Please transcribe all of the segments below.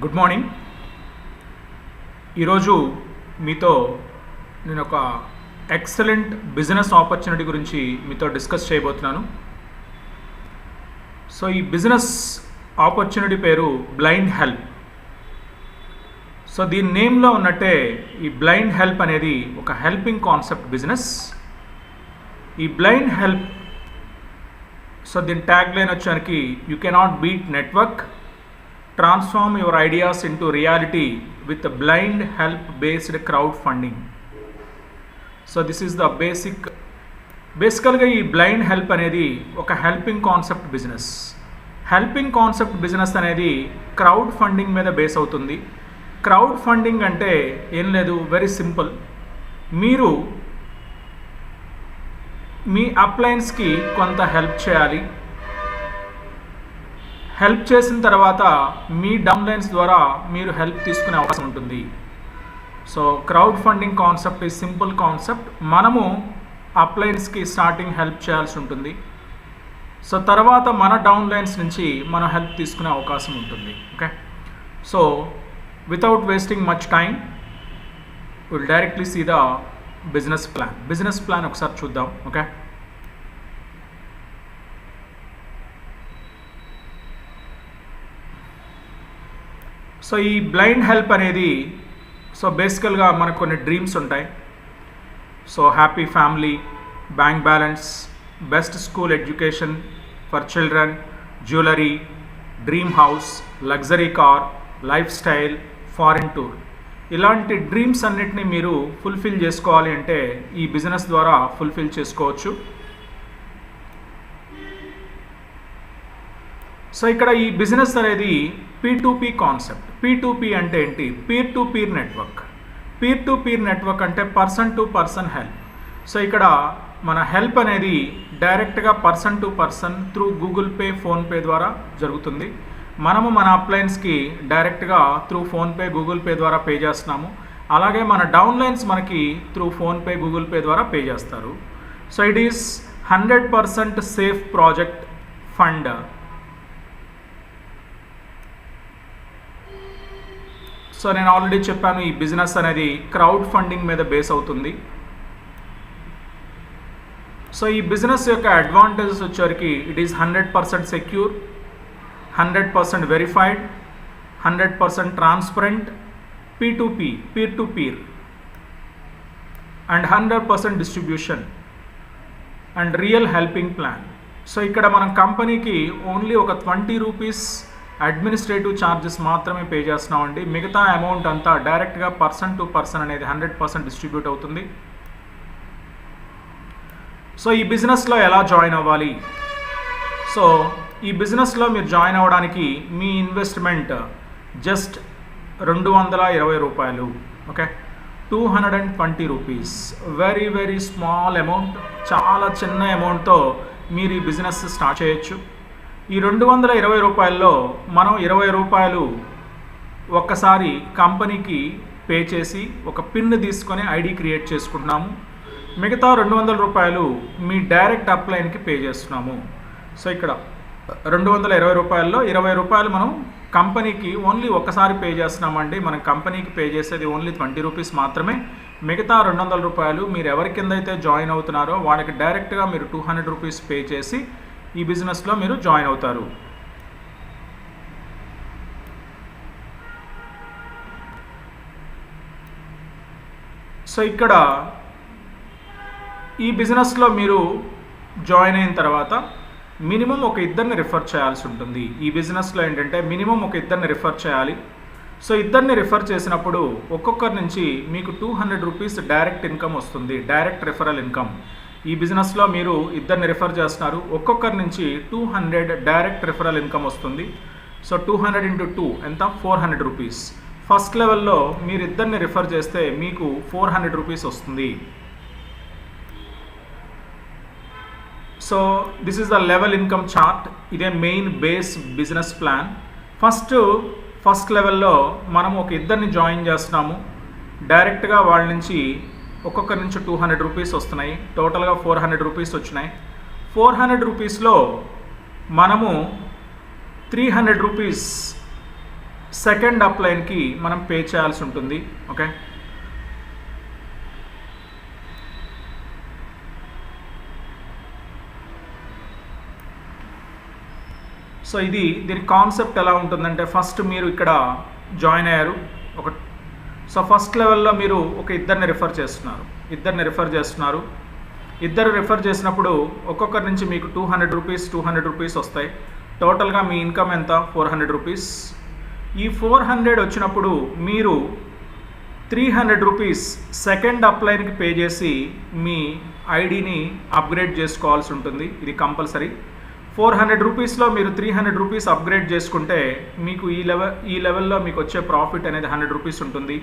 Good morning ఈరోజు మీతో నేను ఒక ఎక్సలెంట్ బిజినెస్ ఆపర్చునిటీ గురించి మీతో డిస్కస్ చేయబోతున్నాను. సో ఈ బిజినెస్ ఆపర్చునిటీ పేరు బ్లైండ్ హెల్ప్ సో దీని నేమ్లో ఉన్నట్టే ఈ బ్లైండ్ హెల్ప్ అనేది ఒక హెల్పింగ్ కాన్సెప్ట్ బిజినెస్ ఈ బ్లైండ్ హెల్ప్ సో దీని tag line వచ్చానికి you cannot beat network transform your ideas into reality with blind help based crowd funding so this is the basic బేసికల్గా ఈ బ్లైండ్ హెల్ప్ అనేది ఒక helping concept business helping concept business అనేది crowd funding మీద base అవుతుంది. Crowd funding అంటే ఏం లేదు వెరీ సింపుల్ మీరు మీ అప్లయన్స్కి కొంత హెల్ప్ చేయాలి. హెల్ప్ చేసిన తర్వాత మీ డౌన్లైన్స్ ద్వారా మీరు హెల్ప్ తీసుకునే అవకాశం ఉంటుంది. సో క్రౌడ్ ఫండింగ్ కాన్సెప్ట్ ఈ సింపుల్ కాన్సెప్ట్ మనము అప్లయన్స్కి స్టార్టింగ్ హెల్ప్ చేయాల్సి ఉంటుంది. సో తర్వాత మన డౌన్లైన్స్ నుంచి మనం హెల్ప్ తీసుకునే అవకాశం ఉంటుంది. Okay so without wasting much time will directly see the business plan business plan ఒకసారి చూద్దాం. ఓకే సో ఈ బ్లైండ్ హెల్ప్ అనేది సో బేసికల్గా మనకు కొన్ని డ్రీమ్స్ ఉంటాయి. So happy family bank balance best school education for children jewellery dream house luxury car lifestyle foreign tour ఇలాంటి dreams అన్నిటినీ మీరు ఫుల్ఫిల్ చేసుకోవాలి అంటే ఈ బిజినెస్ ద్వారా ఫుల్ఫిల్ చేసుకోవచ్చు. సో ఇక్కడ ఈ బిజినెస్ అనేది P P concept P P అంటే ఏంటి? Peer to peer network peer to peer network అంటే person to person help so ఇక్కడ మన హెల్ప్ అనేది డైరెక్ట్గా person to person through Google Pay PhonePe ద్వారా జరుగుతుంది. మనము మన అప్లయన్స్కి డైరెక్ట్గా త్రూ ఫోన్పే గూగుల్ పే ద్వారా పే చేస్తున్నాము. అలాగే మన డౌన్లైన్స్ మనకి త్రూ ఫోన్పే గూగుల్ పే ద్వారా పే చేస్తారు. So it is hundred percent safe project fund so నేను ఆల్రెడీ చెప్పాను ఈ బిజినెస్ అనేది క్రౌడ్ ఫండింగ్ మీద బేస్ అవుతుంది. సో ఈ బిజినెస్ యొక్క అడ్వాంటేజెస్ వచ్చేసరికి it is hundred percent secure hundred percent verified hundred percent transparent P to P peer to peer and hundred percent distribution and real helping plan so ఇక్కడ మనం కంపెనీకి only ఒక twenty rupees administrative charges మాత్రమే pay చేస్తున్నామండి. మిగతా amount అంతా డైరెక్ట్గా person to person అనేది హండ్రెడ్ పర్సెంట్ డిస్ట్రిబ్యూట్ అవుతుంది. సో ఈ బిజినెస్లో ఎలా జాయిన్ అవ్వాలి? సో ఈ బిజినెస్లో మీరు జాయిన్ అవ్వడానికి మీ ఇన్వెస్ట్మెంట్ జస్ట్ రెండు వందల ఇరవై రూపాయలు okay two hundred and twenty rupees very very small amount చాలా చిన్న అమౌంట్తో మీరు ఈ బిజినెస్ స్టార్ట్ చేయొచ్చు. ఈ రెండు వందల ఇరవై రూపాయల్లో మనం ఇరవై రూపాయలు ఒక్కసారి కంపెనీకి పే చేసి ఒక పిన్ తీసుకొని ఐడి క్రియేట్ చేసుకుంటున్నాము. మిగతా రెండు వందల రూపాయలు మీ డైరెక్ట్ అప్లైన్కి పే చేస్తున్నాము. సో ఇక్కడ రెండు వందల ఇరవై రూపాయల్లో ఇరవై రూపాయలు మనం కంపెనీకి ఓన్లీ ఒక్కసారి పే చేస్తున్నామండి. మనం కంపెనీకి పే చేసేది ఓన్లీ ట్వంటీ రూపీస్ మాత్రమే. మిగతా రెండు వందల రూపాయలు మీరు ఎవరి కింద అయితే జాయిన్ అవుతున్నారో వాళ్ళకి డైరెక్ట్గా మీరు టూ హండ్రెడ్ రూపీస్ పే చేసి ఈ బిజినెస్లో మీరు జాయిన్ అవుతారు. సో ఇక్కడ ఈ బిజినెస్లో మీరు జాయిన్ అయిన తర్వాత మినిమం ఒక ఇద్దరిని రిఫర్ చేయాల్సి ఉంటుంది. ఈ బిజినెస్లో ఏంటంటే మినిమం ఒక ఇద్దరిని రిఫర్ చేయాలి. సో ఇద్దరిని రిఫర్ చేసినప్పుడు ఒక్కొక్కరి నుంచి మీకు two hundred rupees direct income వస్తుంది. Direct referral income. ఈ బిజినెస్లో మీరు ఇద్దరిని రిఫర్ చేస్తున్నారు. ఒక్కొక్కరి నుంచి two hundred direct referral income వస్తుంది. So two hundred into two ఎంత? Four hundred rupees. ఫస్ట్ లెవెల్లో మీరు ఇద్దరిని రిఫర్ చేస్తే మీకు ఫోర్ హండ్రెడ్ రూపీస్ వస్తుంది. So this is the level income chart. ఇదే main base business plan. First first లెవెల్లో మనం ఒక ఇద్దరిని జాయిన్ చేస్తున్నాము. డైరెక్ట్గా వాళ్ళ నుంచి ఒక్కొక్కరి నుంచి టూ హండ్రెడ్ రూపీస్ వస్తున్నాయి. టోటల్గా ఫోర్ హండ్రెడ్ రూపీస్ వచ్చినాయి. ఫోర్ హండ్రెడ్ రూపీస్లో మనము త్రీ హండ్రెడ్ రూపీస్ సెకండ్ అప్లైన్కి మనం పే చేయాల్సి ఉంటుంది. ఓకే? సో ఇది దీని కాన్సెప్ట్ ఎలా ఉంటుందంటే ఫస్ట్ మీరు ఇక్కడ జాయిన్ అయ్యారు. ఒక సో ఫస్ట్ లెవెల్లో మీరు ఒక ఇద్దరిని రిఫర్ చేస్తున్నారు. ఇద్దరిని రిఫర్ చేస్తున్నారు. ఇద్దరు రిఫర్ చేసినప్పుడు ఒక్కొక్కరి నుంచి మీకు two hundred rupees two hundred rupees వస్తాయి. టోటల్గా మీ ఇన్కమ్ ఎంత? Four hundred rupees. ఈ ఫోర్ హండ్రెడ్ వచ్చినప్పుడు మీరు త్రీ హండ్రెడ్ రూపీస్ సెకండ్ అప్లైన్కి పే చేసి మీ ఐడిని అప్గ్రేడ్ చేసుకోవాల్సి ఉంటుంది. ఇది కంపల్సరీ. ఫోర్ హండ్రెడ్ రూపీస్లో మీరు త్రీ హండ్రెడ్ రూపీస్ అప్గ్రేడ్ చేసుకుంటే మీకు ఈ లెవెల్ ఈ లెవెల్లో మీకు వచ్చే ప్రాఫిట్ అనేది హండ్రెడ్ రూపీస్ ఉంటుంది.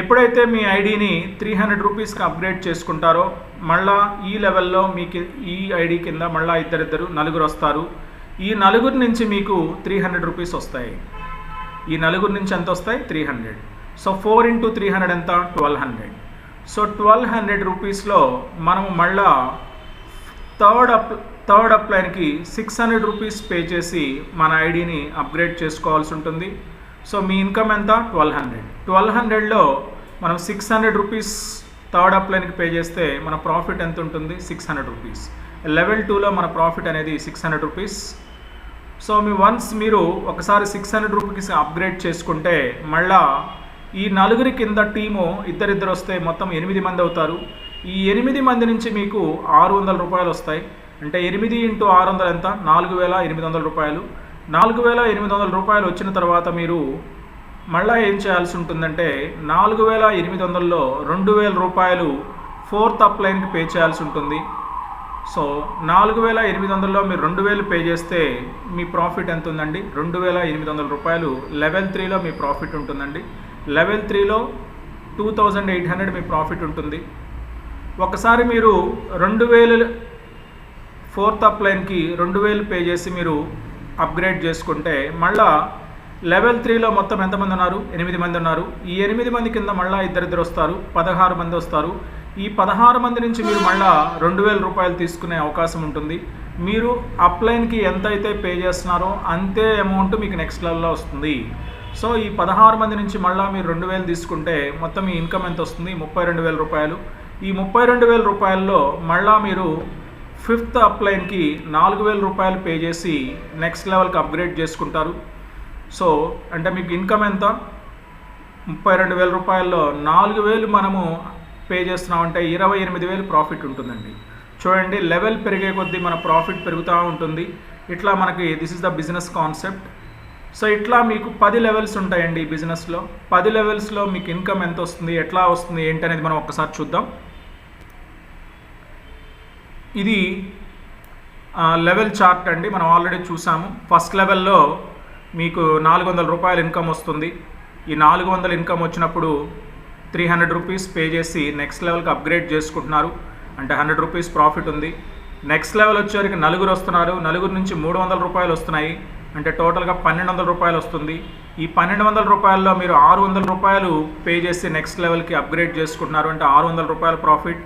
ఎప్పుడైతే మీ ఐడిని త్రీ హండ్రెడ్ రూపీస్కి అప్గ్రేడ్ చేసుకుంటారో మళ్ళా ఈ లెవెల్లో మీకు ఈ ఐడి కింద మళ్ళీ ఇద్దరిద్దరు నలుగురు వస్తారు. ఈ నలుగురు నుంచి మీకు త్రీ హండ్రెడ్ రూపీస్ వస్తాయి. ఈ నలుగురు నుంచి ఎంత వస్తాయి? Three hundred. So four into three hundred ఎంత? Twelve hundred. So twelve hundred రూపీస్లో మనము మళ్ళా థర్డ్ అప్ థర్డ్ అప్లైన్కి సిక్స్ హండ్రెడ్ రూపీస్ పే చేసి మన ఐడిని అప్గ్రేడ్ చేసుకోవాల్సి ఉంటుంది. సో మీ ఇన్కమ్ ఎంత? Twelve hundred. ట్వెల్వ్ హండ్రెడ్లో మనం సిక్స్ హండ్రెడ్ రూపీస్ థర్డ్ అప్లైన్కి పే చేస్తే మన ప్రాఫిట్ ఎంత ఉంటుంది? Six hundred rupees. లెవెల్ టూలో మన ప్రాఫిట్ అనేది సిక్స్ హండ్రెడ్ రూపీస్. సో మీ వన్స్ మీరు ఒకసారి సిక్స్ హండ్రెడ్ రూపీస్ అప్గ్రేడ్ చేసుకుంటే మళ్ళా ఈ నలుగురి కింద టీము ఇద్దరిద్దరు వస్తే మొత్తం ఎనిమిది మంది అవుతారు. ఈ ఎనిమిది మంది నుంచి మీకు ఆరు వందల రూపాయలు వస్తాయి. అంటే ఎనిమిది ఇంటూ ఆరు వందలు ఎంత? నాలుగు వేల ఎనిమిది వందల రూపాయలు. నాలుగు వేల ఎనిమిది వందల రూపాయలు వచ్చిన తర్వాత మీరు మళ్ళీ ఏం చేయాల్సి ఉంటుందంటే నాలుగు వేల ఎనిమిది వందల్లో రెండు వేల రూపాయలు ఫోర్త్ అప్లైన్కి పే చేయాల్సి ఉంటుంది. సో నాలుగు వేల ఎనిమిది వందల్లో మీరు రెండు వేలు పే చేస్తే మీ ప్రాఫిట్ ఎంత ఉందండి? రెండు వేల ఎనిమిది వందల రూపాయలు లెవెల్ త్రీలో మీ ప్రాఫిట్ ఉంటుందండి. లెవెల్ త్రీలో టూ థౌజండ్ ఎయిట్ హండ్రెడ్ మీ ప్రాఫిట్ ఉంటుంది. ఒకసారి మీరు రెండు వేలు ఫోర్త్ అప్లైన్కి రెండు వేలు పే చేసి మీరు అప్గ్రేడ్ చేసుకుంటే మళ్ళా లెవెల్ త్రీలో మొత్తం ఎంతమంది ఉన్నారు? ఎనిమిది మంది ఉన్నారు. ఈ ఎనిమిది మంది కింద మళ్ళీ ఇద్దరిద్దరు వస్తారు. పదహారు మంది వస్తారు. ఈ పదహారు మంది నుంచి మీరు మళ్ళా రెండు వేల రూపాయలు తీసుకునే అవకాశం ఉంటుంది. మీరు అప్లైన్కి ఎంత అయితే పే చేస్తున్నారో అంతే అమౌంట్ మీకు నెక్స్ట్ లెవెల్లో వస్తుంది. సో ఈ పదహారు మంది నుంచి మళ్ళీ మీరు రెండు వేలు తీసుకుంటే మొత్తం మీ ఇన్కమ్ ఎంత వస్తుంది? ముప్పై రెండు వేల రూపాయలు. ఈ ముప్పై రెండు వేల రూపాయల్లో మళ్ళా మీరు ఫిఫ్త్ అప్లైన్కి నాలుగు వేల రూపాయలు పే చేసి నెక్స్ట్ లెవెల్కి అప్గ్రేడ్ చేసుకుంటారు. సో అంటే మీకు ఇన్కమ్ ఎంత? ముప్పై రెండు వేల రూపాయల్లో నాలుగు వేలు మనము పే చేస్తున్నామంటే ఇరవై ఎనిమిది వేలు ప్రాఫిట్ ఉంటుందండి. చూడండి లెవెల్ పెరిగే కొద్దీ మన ప్రాఫిట్ పెరుగుతూ ఉంటుంది. ఇట్లా మనకి this is the business concept. So ఇట్లా మీకు పది లెవెల్స్ ఉంటాయండి ఈ బిజినెస్లో. పది లెవెల్స్లో మీకు ఇన్కమ్ ఎంత వస్తుంది ఎట్లా వస్తుంది ఏంటి అనేది మనం ఒక్కసారి చూద్దాం. ఇది లెవెల్ చార్ట్ అండి. మనం ఆల్రెడీ చూసాము. ఫస్ట్ లెవెల్లో మీకు నాలుగు వందల రూపాయలు ఇన్కమ్ వస్తుంది. ఈ నాలుగు వందల ఇన్కమ్ వచ్చినప్పుడు త్రీ హండ్రెడ్ రూపీస్ పే చేసి నెక్స్ట్ లెవెల్కి అప్గ్రేడ్ చేసుకుంటున్నారు. అంటే హండ్రెడ్ రూపీస్ ప్రాఫిట్ ఉంది. నెక్స్ట్ లెవెల్ వచ్చేవరకు నలుగురు వస్తున్నారు. నలుగురు నుంచి మూడు వందల రూపాయలు వస్తున్నాయి. అంటే టోటల్గా పన్నెండు వందల రూపాయలు వస్తుంది. ఈ పన్నెండు వందల రూపాయల్లో మీరు ఆరు వందల రూపాయలు పే చేసి నెక్స్ట్ లెవెల్కి అప్గ్రేడ్ చేసుకుంటున్నారు. అంటే ఆరు వందల రూపాయల ప్రాఫిట్.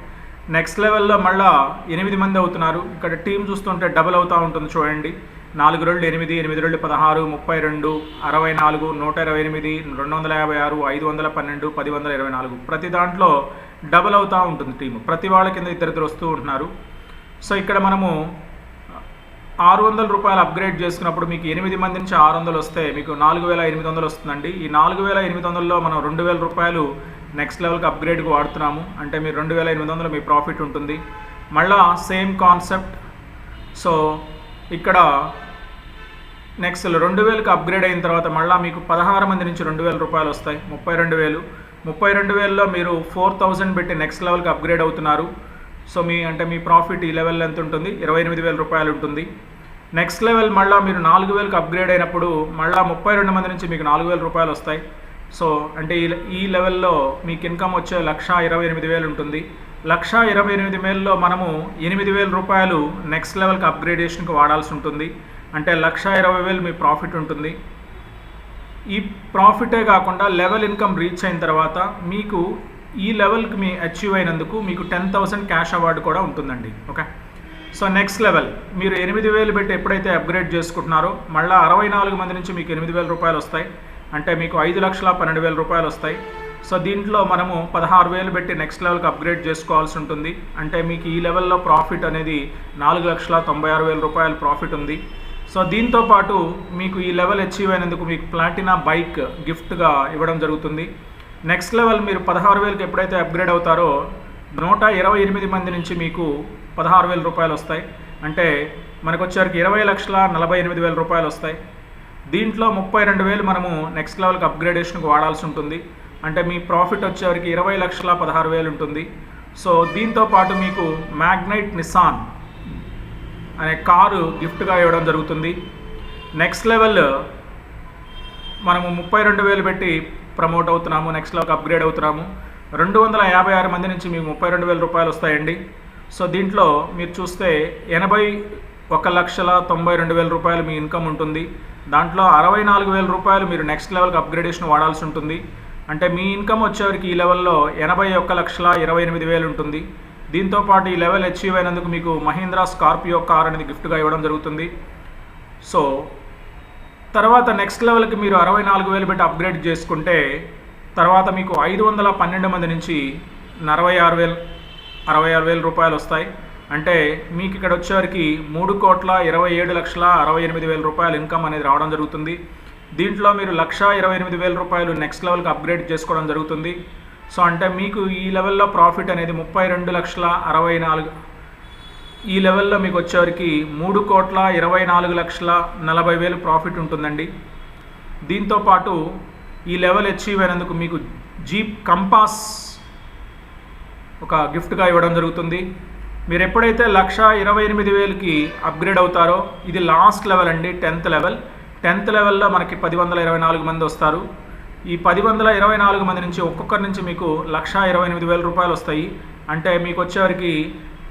నెక్స్ట్ లెవెల్లో మళ్ళా ఎనిమిది మంది అవుతున్నారు. ఇక్కడ టీం చూస్తుంటే డబుల్ అవుతూ ఉంటుంది చూడండి. నాలుగు రెండు ఎనిమిది ఎనిమిది రెండు పదహారు ముప్పై రెండు అరవై నాలుగు నూట ఇరవై ఎనిమిది రెండు వందల యాభై ఆరు ఐదు వందల పన్నెండు పది వందల ఇరవై నాలుగు. ప్రతి దాంట్లో డబుల్ అవుతూ ఉంటుంది టీము ప్రతి వాళ్ళ కింద ఇద్దరిద్దరు వస్తూ ఉంటున్నారు. సో ఇక్కడ మనము ఆరు వందల రూపాయలు అప్గ్రేడ్ చేసుకున్నప్పుడు మీకు ఎనిమిది మంది నుంచి ఆరు వందలు వస్తే మీకు నాలుగు వేల ఎనిమిది వందలు వస్తుందండి. ఈ నాలుగు వేల ఎనిమిది వందల్లో మనం రెండు వేల రూపాయలు నెక్స్ట్ లెవెల్కి అప్గ్రేడ్కి వాడుతున్నాము. అంటే మీరు రెండు వేల ఎనిమిది వందలు మీ ప్రాఫిట్ ఉంటుంది. మళ్ళా సేమ్ కాన్సెప్ట్ సో ఇక్కడ నెక్స్ట్ రెండు వేలకు అప్గ్రేడ్ అయిన తర్వాత మళ్ళీ మీకు పదహారు మంది నుంచి రెండు వేల రూపాయలు వస్తాయి. ముప్పై రెండు వేలు. ముప్పై రెండు వేలలో మీరు ఫోర్ థౌజండ్ పెట్టి నెక్స్ట్ లెవెల్కి అప్గ్రేడ్ అవుతున్నారు. సో మీ అంటే మీ ప్రాఫిట్ ఈ లెవెల్ ఎంత ఉంటుంది. ఇరవై ఎనిమిది వేల రూపాయలు ఉంటుంది. నెక్స్ట్ లెవెల్ మళ్ళీ మీరు నాలుగు వేలకు అప్గ్రేడ్ అయినప్పుడు మళ్ళీ ముప్పై రెండు మంది నుంచి మీకు నాలుగు వేల రూపాయలు వస్తాయి. సో అంటే ఈ ఈ లెవెల్లో మీకు ఇన్కమ్ వచ్చే లక్ష ఇరవై ఎనిమిది వేలు ఉంటుంది. లక్ష ఇరవై ఎనిమిది వేలలో మనము ఎనిమిది వేల రూపాయలు నెక్స్ట్ లెవెల్కి అప్గ్రేడేషన్కి వాడాల్సి ఉంటుంది. అంటే లక్ష ఇరవై వేలు మీ ప్రాఫిట్ ఉంటుంది. ఈ ప్రాఫిటే కాకుండా లెవెల్ ఇన్కమ్ రీచ్ అయిన తర్వాత మీకు ఈ లెవెల్కి మీ అచీవ్ అయినందుకు మీకు టెన్ థౌసండ్ క్యాష్ అవార్డు కూడా ఉంటుందండి. ఓకే? So next level. మీరు ఎనిమిది వేలు పెట్టి ఎప్పుడైతే అప్గ్రేడ్ చేసుకుంటున్నారో మళ్ళీ అరవై నాలుగు మంది నుంచి మీకు ఎనిమిది వేల రూపాయలు వస్తాయి. అంటే మీకు ఐదు లక్షల పన్నెండు వేల రూపాయలు వస్తాయి. సో దీంట్లో మనము పదహారు వేలు పెట్టి నెక్స్ట్ లెవెల్కి అప్గ్రేడ్ చేసుకోవాల్సి ఉంటుంది. అంటే మీకు ఈ లెవెల్లో ప్రాఫిట్ అనేది నాలుగు లక్షల తొంభై ఆరు వేల రూపాయల ప్రాఫిట్ ఉంది. సో దీంతో పాటు మీకు ఈ లెవెల్ అచీవ్ అయినందుకు మీకు ప్లాటినా బైక్ గిఫ్ట్గా ఇవ్వడం జరుగుతుంది. నెక్స్ట్ లెవెల్ మీరు పదహారు వేలకు ఎప్పుడైతే అప్గ్రేడ్ అవుతారో నూట ఇరవై ఎనిమిది మంది నుంచి మీకు పదహారు వేల రూపాయలు వస్తాయి. అంటే మనకు వచ్చేసరికి ఇరవై లక్షల నలభై ఎనిమిది వేల రూపాయలు వస్తాయి. దీంట్లో ముప్పై రెండు వేలు మనము నెక్స్ట్ లెవెల్కి అప్గ్రేడేషన్కి వాడాల్సి ఉంటుంది. అంటే మీ ప్రాఫిట్ వచ్చేవరకు ఇరవై లక్షల పదహారు వేలు ఉంటుంది. సో దీంతో పాటు మీకు మ్యాగ్నైట్ నిసాన్ అనే కారు గిఫ్ట్గా ఇవ్వడం జరుగుతుంది. నెక్స్ట్ లెవెల్ మనము ముప్పై రెండు వేలు పెట్టి ప్రమోట్ అవుతున్నాము నెక్స్ట్ లెవెల్కి అప్గ్రేడ్ అవుతున్నాము. రెండు వందల యాభై ఆరు మంది నుంచి మీకు ముప్పై రెండు వేల రూపాయలు వస్తాయండి. సో దీంట్లో మీరు చూస్తే ఎనభై ఒక లక్షల తొంభై రెండు వేల రూపాయలు మీ ఇన్కమ్ ఉంటుంది. దాంట్లో అరవై నాలుగు వేల రూపాయలు మీరు నెక్స్ట్ లెవెల్కి అప్గ్రేడేషన్ వాడాల్సి ఉంటుంది. అంటే మీ ఇన్కమ్ వచ్చేవరకు ఈ లెవెల్లో ఎనభై ఒక్క లక్షల ఇరవై ఎనిమిది వేలు ఉంటుంది. దీంతో పాటు ఈ లెవెల్ అచీవ్ అయినందుకు మీకు మహీంద్రా స్కార్పియో కార్ అనేది గిఫ్ట్గా ఇవ్వడం జరుగుతుంది. సో తర్వాత నెక్స్ట్ లెవెల్కి మీరు అరవై నాలుగు వేలు పెట్టి అప్గ్రేడ్ చేసుకుంటే తర్వాత మీకు ఐదు వందల పన్నెండు మంది నుంచి అరవై ఆరు వేలు అరవై ఆరు వేల రూపాయలు వస్తాయి. అంటే మీకు ఇక్కడ వచ్చేవారికి మూడు కోట్ల ఇరవై ఏడు లక్షల అరవై ఎనిమిది వేల రూపాయలు ఇన్కమ్ అనేది రావడం జరుగుతుంది. దీంట్లో మీరు లక్ష ఇరవై ఎనిమిది వేల రూపాయలు నెక్స్ట్ లెవెల్కి అప్గ్రేడ్ చేసుకోవడం జరుగుతుంది. సో అంటే మీకు ఈ లెవెల్లో ప్రాఫిట్ అనేది ముప్పై రెండు లక్షల అరవై నాలుగు ఈ లెవెల్లో మీకు వచ్చేవరకు మూడు కోట్ల ఇరవై నాలుగు లక్షల నలభై వేలు ప్రాఫిట్ ఉంటుందండి. దీంతో పాటు ఈ లెవెల్ అచీవ్ అయినందుకు మీకు జీప్ కంపాస్ ఒక గిఫ్ట్గా ఇవ్వడం జరుగుతుంది. మీరు ఎప్పుడైతే లక్ష ఇరవై ఎనిమిది వేలకి అప్గ్రేడ్ అవుతారో ఇది లాస్ట్ లెవెల్ అండి టెన్త్ లెవెల్ టెన్త్ లెవెల్లో మనకి పది వందల ఇరవై నాలుగు మంది వస్తారు. ఈ పది వందల ఇరవై నాలుగు మంది నుంచి ఒక్కొక్కరి నుంచి మీకు లక్ష ఇరవై ఎనిమిది వేల రూపాయలు వస్తాయి. అంటే మీకు వచ్చేవరకు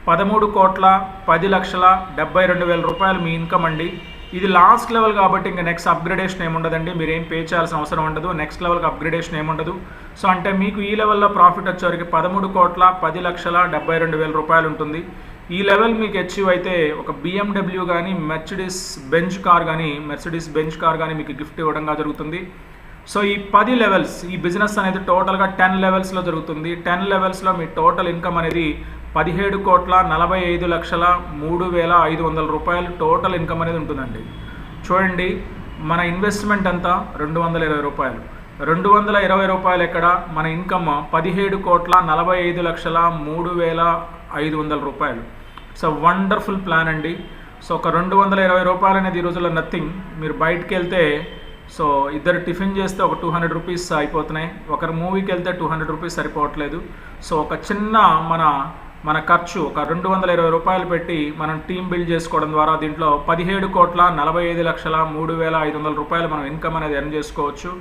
పదమూడు కోట్ల పది లక్షల డెబ్బై రెండు వేల రూపాయలు మీ ఇన్కమ్ అండి. ఇది లాస్ట్ లెవెల్ కాబట్టి ఇంకా నెక్స్ట్ అప్గ్రేడేషన్ ఏముండదండి. మీరు ఏం పే చేయాల్సిన అవసరం ఉండదు. నెక్స్ట్ లెవెల్కి అప్గ్రేడేషన్ ఏముండదు. సో అంటే మీకు ఈ లెవెల్లో ప్రాఫిట్ వచ్చేవరకు పదమూడు కోట్ల పది లక్షల డెబ్బై రెండు వేల రూపాయలు ఉంటుంది. ఈ లెవెల్ మీకు అచీవ్ అయితే ఒక బిఎండబ్ల్యూ కానీ మెర్సిడీస్ బెంచ్ కార్ కానీ మెర్సిడీస్ బెంచ్ కార్ కానీ మీకు గిఫ్ట్ ఇవ్వడంగా జరుగుతుంది. సో ఈ పది లెవెల్స్ ఈ బిజినెస్ అనేది టోటల్గా టెన్ లెవెల్స్లో జరుగుతుంది. టెన్ లెవెల్స్లో మీ టోటల్ ఇన్కమ్ అనేది పదిహేడు కోట్ల నలభై ఐదు లక్షల మూడు వేల ఐదు వందల రూపాయలు టోటల్ ఇన్కమ్ అనేది ఉంటుందండి. చూడండి మన ఇన్వెస్ట్మెంట్ అంతా రెండు వందల ఇరవై రూపాయలు. రెండు వందల ఇరవై రూపాయలు ఎక్కడ? మన ఇన్కమ్ పదిహేడు కోట్ల నలభై ఐదు లక్షల మూడు వేల ఐదు వందల రూపాయలు. సో వండర్ఫుల్ ప్లాన్ అండి. సో ఒక రెండు వందల ఇరవై రూపాయలు అనేది ఈ రోజుల్లో నథింగ్ మీరు బయటకు వెళ్తే సో ఇద్దరు టిఫిన్ చేస్తే ఒక టూ హండ్రెడ్ రూపీస్ అయిపోతున్నాయి. ఒకరు మూవీకి వెళ్తే టూ హండ్రెడ్ రూపీస్ సరిపోవట్లేదు. సో ఒక చిన్న మన మన ఖర్చు ఒక రెండు వందల ఇరవై రూపాయలు పెట్టి మనం టీం బిల్డ్ చేసుకోవడం ద్వారా దీంట్లో పదిహేడు కోట్ల నలభై ఐదు లక్షల మూడు వేల ఐదు వందల రూపాయలు మనం ఇన్కమ్ అనేది ఎర్న్ చేసుకోవచ్చు.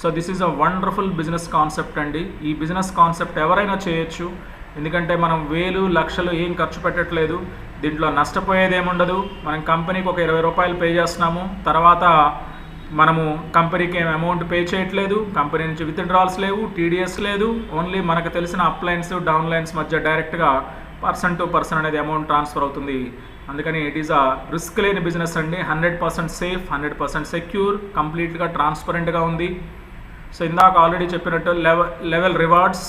So this is a wonderful business concept అండి. ఈ బిజినెస్ కాన్సెప్ట్ ఎవరైనా చేయొచ్చు. ఎందుకంటే మనం వేలు లక్షలు ఏం ఖర్చు పెట్టట్లేదు. దీంట్లో నష్టపోయేది ఏముండదు మనం కంపెనీకి ఒక ఇరవై రూపాయలు పే చేస్తున్నాము. తర్వాత మనము కంపెనీకి ఏం అమౌంట్ పే చేయట్లేదు కంపెనీ నుంచి విత్ డ్రాల్స్ లేవు టీడీఎస్ లేదు ఓన్లీ మనకు తెలిసిన అప్లైన్స్ డౌన్లైన్స్ డౌన్ లైన్స్ మధ్య డైరెక్ట్గా పర్సన్ టు పర్సన్ అనేది అమౌంట్ ట్రాన్స్ఫర్ అవుతుంది. అందుకని ఇట్ ఈస్ అ రిస్క్ లేని బిజినెస్ అండి. Hundred percent safe hundred percent secure కంప్లీట్గా ట్రాన్స్పరెంట్గా ఉంది. సో ఇందాక ఆల్రెడీ చెప్పినట్టు level level rewards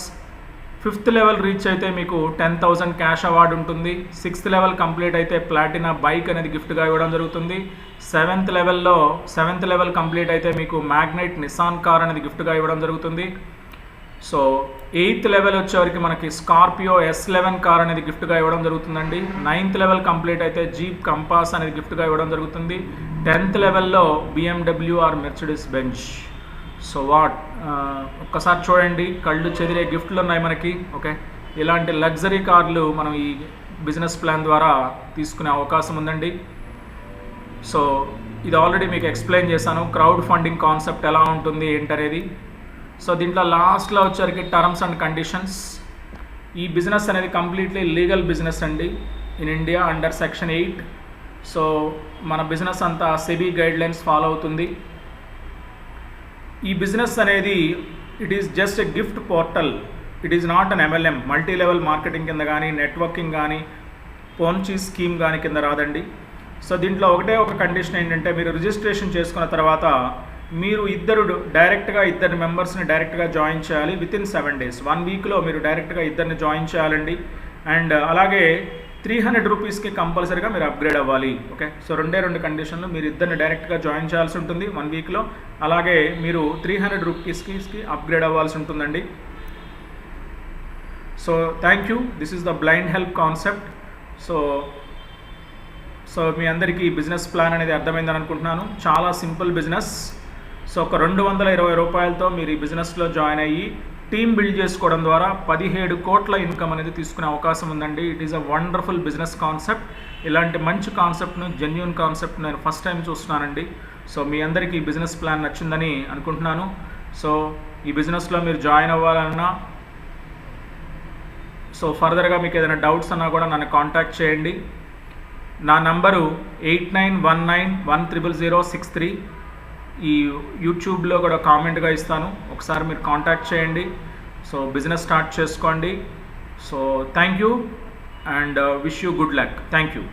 fifth level reach అయితే మీకు టెన్ థౌసండ్ క్యాష్ అవార్డు ఉంటుంది. సిక్స్త్ లెవెల్ కంప్లీట్ అయితే ప్లాటినా బైక్ అనేది గిఫ్ట్గా ఇవ్వడం జరుగుతుంది. సెవెంత్ లెవెల్లో సెవెంత్ లెవెల్ కంప్లీట్ అయితే మీకు మ్యాగ్నైట్ నిసాన్ కార్ అనేది గిఫ్ట్గా ఇవ్వడం జరుగుతుంది. సో ఎయిత్ లెవెల్ వచ్చేవరకు మనకి స్కార్పియో ఎస్ లెవెన్ కార్ అనేది గిఫ్ట్గా ఇవ్వడం జరుగుతుందండి. నైన్త్ లెవెల్ కంప్లీట్ అయితే జీప్ కంపాస్ అనేది గిఫ్ట్గా ఇవ్వడం జరుగుతుంది. టెన్త్ లెవెల్లో BMW or Mercedes Benz so what ఒక్కసారి చూడండి కళ్ళు చెదిరే గిఫ్ట్లు ఉన్నాయి మనకి ఓకే? ఇలాంటి లగ్జరీ కార్లు మనం ఈ బిజినెస్ ప్లాన్ ద్వారా తీసుకునే అవకాశం ఉందండి. సో ఇది ఆల్రెడీ మీకు ఎక్స్ప్లెయిన్ చేశాను క్రౌడ్ ఫండింగ్ కాన్సెప్ట్ ఎలా ఉంటుంది ఏంటనేది. సో దీంట్లో లాస్ట్లో వచ్చరికి టర్మ్స్ అండ్ కండిషన్స్. ఈ బిజినెస్ అనేది కంప్లీట్లీ లీగల్ బిజినెస్ అండి in India under section eight. So మన బిజినెస్ అంతా సెబీ గైడ్లైన్స్ ఫాలో అవుతుంది. ఈ బిజినెస్ అనేది it is just a gift portal it is not an MLM multi level marketing కింద కానీ నెట్వర్కింగ్ కానీ పోన్చి స్కీమ్ కానీ కింద రాదండి. సో దీంట్లో ఒకటే ఒక కండిషన్ ఏంటంటే మీరు రిజిస్ట్రేషన్ చేసుకున్న తర్వాత మీరు ఇద్దరు డైరెక్ట్గా ఇద్దరు మెంబర్స్ని డైరెక్ట్గా జాయిన్ చేయాలి with in seven days one వీక్లో మీరు డైరెక్ట్గా ఇద్దరిని జాయిన్ చేయాలండి. అండ్ అలాగే త్రీ హండ్రెడ్ రూపీస్కి కంపల్సరీగా మీరు అప్గ్రేడ్ అవ్వాలి ఓకే సో రెండే రెండు కండిషన్లు మీరు ఇద్దరిని డైరెక్ట్గా జాయిన్ చేయాల్సి ఉంటుంది వన్ వీక్లో అలాగే మీరు త్రీ హండ్రెడ్ రూపీస్కి అప్గ్రేడ్ అవ్వాల్సి ఉంటుందండి. So thank you this is the blind help concept so so మీ అందరికీ బిజినెస్ ప్లాన్ అనేది అర్థమైందని అనుకుంటున్నాను. చాలా సింపుల్ బిజినెస్ సో ఒక రెండు వందల ఇరవై రూపాయలతో మీరు ఈ బిజినెస్లో జాయిన్ అయ్యి టీమ్ బిల్డ్ చేసుకోవడం ద్వారా పదిహేడు కోట్ల ఇన్కమ్ అనేది తీసుకునే అవకాశం ఉందండి. It is a wonderful business concept ఇలాంటి మంచి కాన్సెప్ట్ను జెన్యున్ కాన్సెప్ట్ నేను ఫస్ట్ టైం చూస్తున్నానండి. సో మీ అందరికీ ఈ బిజినెస్ ప్లాన్ నచ్చిందని అనుకుంటున్నాను. సో ఈ బిజినెస్లో మీరు జాయిన్ అవ్వాలన్నా సో ఫర్దర్గా మీకు ఏదైనా డౌట్స్ అన్నా కూడా నన్ను కాంటాక్ట్ చేయండి. నా number eight nine one nine one triple zero six three. ఈ యూట్యూబ్లో కూడా కామెంట్గా ఇస్తాను. ఒకసారి మీరు కాంటాక్ట్ చేయండి. సో బిజినెస్ స్టార్ట్ చేసుకోండి. So thank you and uh, wish you good luck. Thank you.